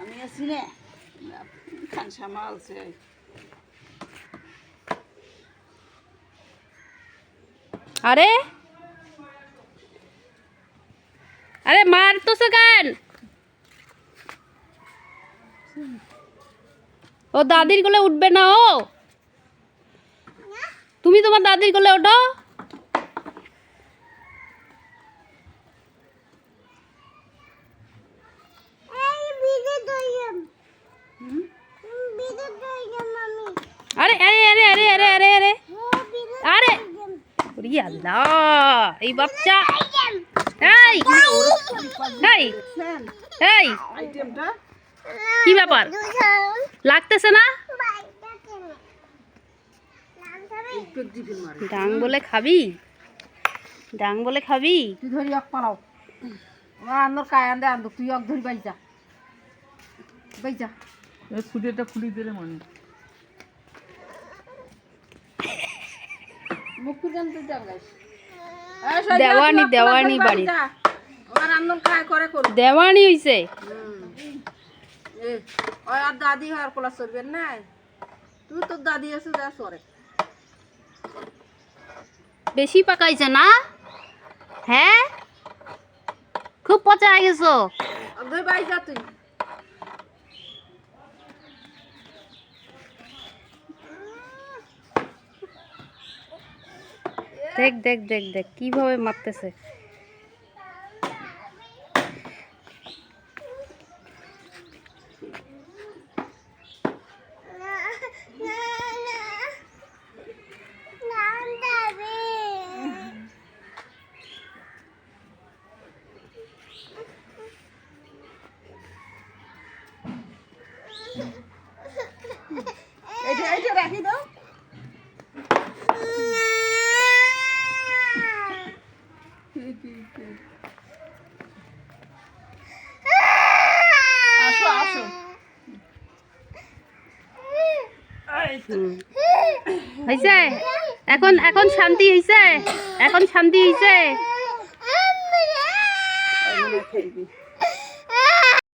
আমি আছি খান সামালছে আরে? আরে মার তো কেন ও দাদির কোলে উঠবে না ও। তুমি তোমার দাদির কোলে ওঠো। আরে আরে আরে আরে আরে আরে আরে। আরে। ওরে আল্লাহ এই বাচ্চা। এই। এই। এই। কি ব্যাপার? লাগতেছে না? ডাং বলে খাবি? ডাং বলে খাবি? তুই ধরি এক পালাও। আমার আন্দর কায় আন্দে আন্দো তুই এক ধরি বাইজা। বাইজা। খুঁটিটা খুলি দিলে মনে দেওয়ানি দেওয়ানি বাড়ি দেওয়ানি হইছে? আর দাদি আর কোলা সরবেন না? তুই তোর দাদি আছে যা সরে। বেশি পাকাইছে না? হ্যাঁ? খুব পচা হয়ে গেছো। ধরি বাইজা তুই। দেখ দেখ দেখ দেখ কিভাবে মারতেছে এইটা এইটা রাখি দাও হয়েছে এখন এখন শান্তি হয়েছে এখন শান্তি হয়েছে